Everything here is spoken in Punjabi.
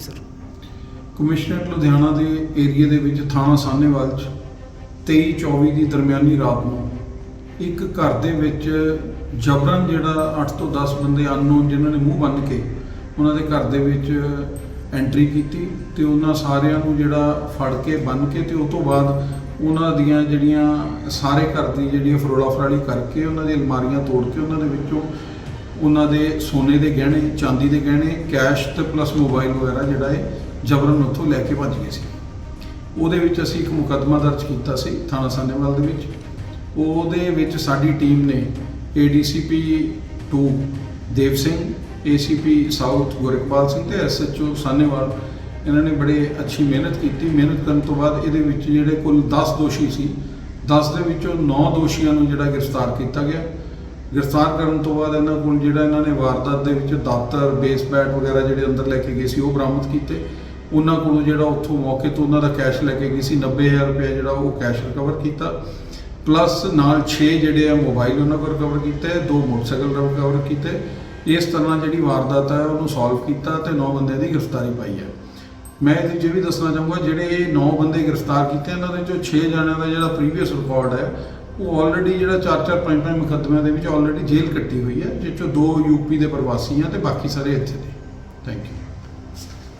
ਸਰ। ਕਮਿਸ਼ਨਰ ਲੁਧਿਆਣਾ ਦੇ ਏਰੀਆ ਦੇ ਵਿੱਚ ਥਾਣਾ ਸਾਹਨੇਵਾਲ ਚ 23 24 ਦੀ ਦਰਮਿਆਨੀ ਰਾਤ ਨੂੰ ਇੱਕ ਘਰ ਦੇ ਵਿੱਚ ਜਬਰਨ ਜਿਹੜਾ 8 ਤੋਂ 10 ਬੰਦੇ ਅਨਨੋਨ ਜਿਨ੍ਹਾਂ ਨੇ ਮੂੰਹ ਬੰਨ ਕੇ ਉਹਨਾਂ ਦੇ ਘਰ ਦੇ ਵਿੱਚ ਐਂਟਰੀ ਕੀਤੀ ਤੇ ਉਹਨਾਂ ਸਾਰਿਆਂ ਨੂੰ ਜਿਹੜਾ ਫੜ ਕੇ ਬੰਨ ਕੇ ਤੇ ਉਸ ਤੋਂ ਬਾਅਦ ਉਹਨਾਂ ਦੀਆਂ ਜਿਹੜੀਆਂ ਸਾਰੇ ਘਰ ਦੀ ਜਿਹੜੀ ਫਰੋਲਾ ਫਰਾਲੀ ਕਰਕੇ ਉਹਨਾਂ ਦੀ ਅਲਮਾਰੀਆਂ ਤੋੜ ਕੇ ਉਹਨਾਂ ਦੇ ਵਿੱਚੋਂ ਉਹਨਾਂ ਦੇ ਸੋਨੇ ਦੇ ਗਹਿਣੇ, ਚਾਂਦੀ ਦੇ ਗਹਿਣੇ, ਕੈਸ਼ ਤੇ ਪਲੱਸ ਮੋਬਾਈਲ ਵਗੈਰਾ ਜਿਹੜਾ ਹੈ ਜਬਰਨ ਉੱਥੋਂ ਲੈ ਕੇ ਭੱਜ ਗਏ ਸੀ। ਉਹਦੇ ਵਿੱਚ ਅਸੀਂ ਇੱਕ ਮੁਕੱਦਮਾ ਦਰਜ ਕੀਤਾ ਸੀ ਥਾਣਾ ਸਾਨੇਵਾਲ ਦੇ ਵਿੱਚ। ਉਹਦੇ ਵਿੱਚ ਸਾਡੀ ਟੀਮ ਨੇ ADCP 2 Dev Singh ACP south Gurkirpal Singh ਤੇ SHO ਸਾਨੇਵਾਲ, ਇਹਨਾਂ ਨੇ ਬੜੇ ਅੱਛੀ ਮਿਹਨਤ ਕੀਤੀ। ਮਿਹਨਤ ਕਰਨ ਤੋਂ ਬਾਅਦ ਇਹਦੇ ਵਿੱਚ ਜਿਹੜੇ ਕੁੱਲ 10 ਦੋਸ਼ੀ ਸੀ 10 ਦੇ ਵਿੱਚੋਂ 9 ਦੋਸ਼ੀਆਂ ਨੂੰ ਜਿਹੜਾ ਗ੍ਰਿਫਤਾਰ ਕੀਤਾ ਗਿਆ। ਗ੍ਰਿਫਤਾਰ ਕਰਨ ਤੋਂ ਬਾਅਦ ਇਹਨਾਂ ਕੋਲ ਜਿਹੜਾ ਇਹਨਾਂ ਨੇ ਵਾਰਦਾਤ ਦੇ ਵਿੱਚ ਦਾਤਰ ਬੇਸ ਬੈਟ ਵਗੈਰਾ ਜਿਹੜੇ ਅੰਦਰ ਲੈ ਕੇ ਗਏ ਸੀ, ਉਹ ਬਰਾਮਦ ਕੀਤੇ। ਉਹਨਾਂ ਕੋਲੋਂ ਜਿਹੜਾ ਉੱਥੋਂ ਮੌਕੇ ਤੋਂ ਉਹਨਾਂ ਦਾ ਕੈਸ਼ ਲੈ ਕੇ ਗਈ ਸੀ 90000 ਰੁਪਏ ਜਿਹੜਾ ਉਹ ਕੈਸ਼ ਰਿਕਵਰ ਕੀਤਾ। ਪਲੱਸ ਨਾਲ 6 ਜਿਹੜੇ ਆ ਮੋਬਾਈਲ ਉਹਨਾਂ ਕੋਲ ਰਿਕਵਰ ਕੀਤੇ, ਦੋ ਮੋਟਰਸਾਈਕਲ ਰਿਕਵਰ ਕੀਤੇ। ਇਸ ਤਰ੍ਹਾਂ ਜਿਹੜੀ ਵਾਰਦਾਤ ਹੈ ਉਹਨੂੰ ਸੋਲਵ ਕੀਤਾ ਤੇ 9 ਬੰਦਿਆਂ ਦੀ ਗ੍ਰਿਫਤਾਰੀ ਪਾਈ ਹੈ ਮੈਂ ਇਹਦੇ 'ਚ ਇਹ ਵੀ ਦੱਸਣਾ ਚਾਹੂੰਗਾ, ਜਿਹੜੇ ਇਹ 9 ਬੰਦੇ ਗ੍ਰਿਫਤਾਰ ਕੀਤੇ, ਇਹਨਾਂ ਦੇ ਚੋਂ 6 ਜਣਿਆਂ ਦਾ ਜਿਹੜਾ ਪ੍ਰੀਵੀਅਸ ਰਿਕਾਰਡ ਹੈ ਉਹ ਆਲਰੇਡੀ ਜਿਹੜਾ 4-4 5-5 ਮੁਕੱਦਮਿਆਂ ਦੇ ਵਿੱਚ ਆਲਰੇਡੀ ਜੇਲ੍ਹ ਕੱਟੀ ਹੋਈ ਹੈ, ਜਿਸ ਚੋਂ ਦੋ ਯੂਪੀ ਦੇ ਪ੍ਰਵਾਸੀ ਆ ਤੇ ਬਾਕੀ ਸਾਰੇ ਇੱਥੇ ਦੇ। Thank you